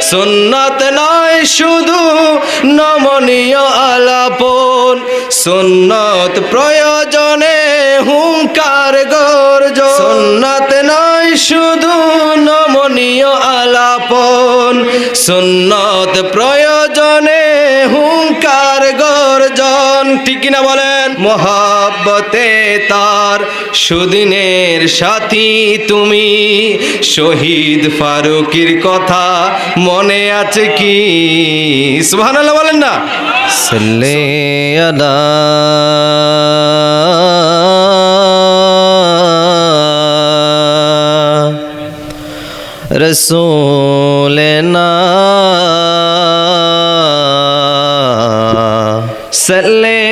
সুন্নত নয়, শুধু নমনীয় আলাপন। সুন্নত প্রয়োজনে হুঙ্কার গর্জ। সুন্নত নয়, শুধু নমনীয় আলাপন। সুন্নত প্রয়োজনে ঠিক কিনা বলেন? মহাব্বতে তার সুদিনের সাথী তুমি। শহীদ ফারুকির কথা মনে আছে কি? সুবহানাল্লাহ বলেন না। সাল্লি আলা রসুলনা। সাল্লি আলা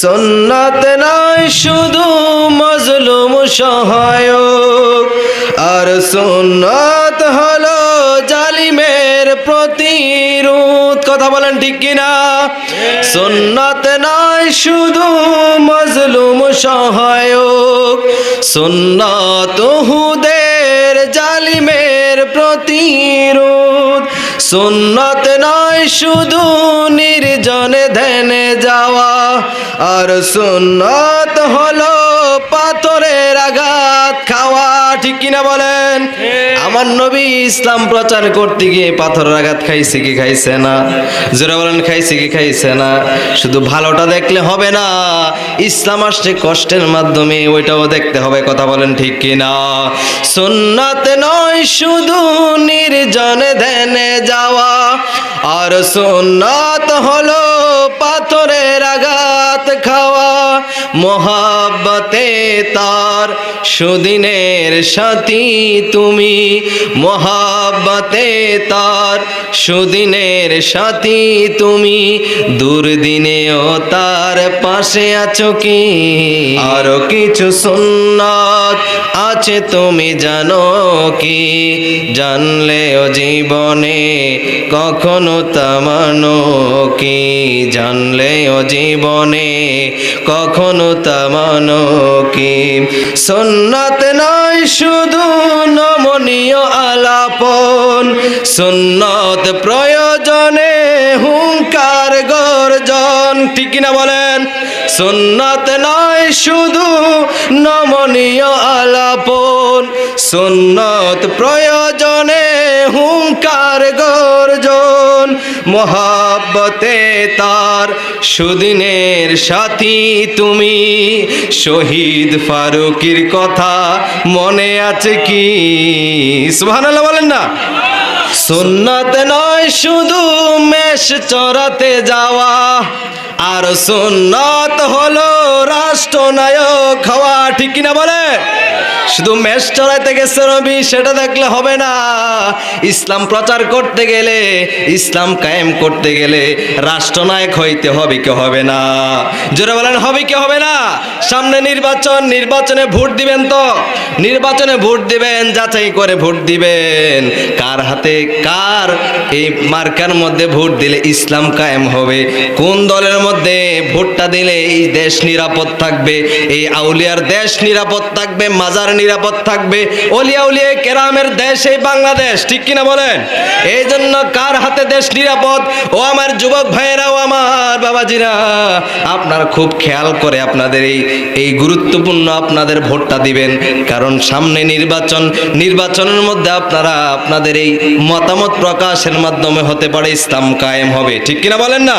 সুন্নাত নয় শুধু মজলুম সহায়ক। আর সুন্নাত হলো জালিমের প্রতিরোধ। কথা বলেন ঠিক কিনা? সুন্নাত নয় শুধু মজলুম সহায়ক। সুন্নাত হুদের জালিমের প্রতিরোধ। সুন্নত নয় শুধু নির্জনে ধ্যানে যাওয়া আর সুন্নত হলো পাথরের আঘাত খাওয়া ঠিক কিনা বলেন? আমার নবী ইসলাম প্রচার করতে গিয়ে পাথরের আঘাত খাইছে কি খাইছে না? জোরা বলেন খাইছে কি খাইছে না? শুধু ভালোটা দেখলে হবে না ইসলাম আসছে কষ্টের মাধ্যমে ওইটাও দেখতে হবে কথা বলেন ঠিক কিনা? সুন্নাত নয় শুধু নির্জনে ধ্যানে যাওয়া। আর সুন্নাত হলো পাথরের আঘাত খাওয়া মহাব্বতে তার সুদিনের সাথী তুমি, মহাব্বতে তার সুদিনের সাথী তুমি, দুর্দিনেও তার পাশে আছো কি? আরও কিছু সুন্নাত আছে তুমি জানো কি? জানলেও জীবনে কখনো তামানো কি? জানলেও জীবনে কখনো তামানো কি? সুন্নাত নয়, শুধু নমনীয় আলাপন। সুন্নত প্রয়োজনে হুঙ্কার গর্জন। ঠিক কিনা বলেন? সুন্নত নয়, শুধু নমনীয় আলাপন। সুন্নত প্রয়োজনে হুঙ্কার গর্জন। মহাব্বতে তার সুদিনের সাথী তুমি। শহীদ ফারুকির কথা মনে আছে কি? সুবহানাল্লাহ বলেন না। সুন্নত নয়, শুধু মেষ চড়াতে যাওয়া। আর সুন্নত হলো রাষ্ট্রনায়ক হওয়া, ঠিক কিনা বলে? শুধু মেষ চড়াইতে গেছে রবি, সেটা দেখলে হবে না। ইসলাম প্রচার করতে গেলে, ইসলাম কায়েম করতে গেলে রাষ্ট্রনায়ক হইতে হবে কি হবে না। জোরে বলেন, হবে কি হবে না? সামনে নির্বাচন, নির্বাচনে ভোট দিবেন তো। নির্বাচনে ভোট দিবেন, যাচাই করে ভোট দিবেন। কার হাতে কার এই মার্কার মধ্যে ভোট দিলে ইসলাম কায়েম হবে? কোন দলের মধ্যে ভোটটা দিলে এই দেশ নিরাপদ থাকবে? এই আউলিয়ার দেশ নিরাপদ থাকবে? মাজার নিরাপদ থাকবে। অলিয়া উলিয়া কেরামের দেশ এই বাংলাদেশ, ঠিক কিনা বলেন? এই জন্য কার হাতে দেশ নিরাপদ? ও আমার যুবক ভাইয়েরা, ও আমার বাবাজিরা, আপনারা খুব খেয়াল করে আপনাদের এই এই গুরুত্বপূর্ণ আপনাদের ভোটটা দিবেন। কারণ সামনে নির্বাচন, নির্বাচনের মধ্যে আপনারা আপনাদের এই মতামত প্রকাশের মাধ্যমে হতে পারে ইসলাম কায়েম হবে। ঠিক কিনা বলেন না?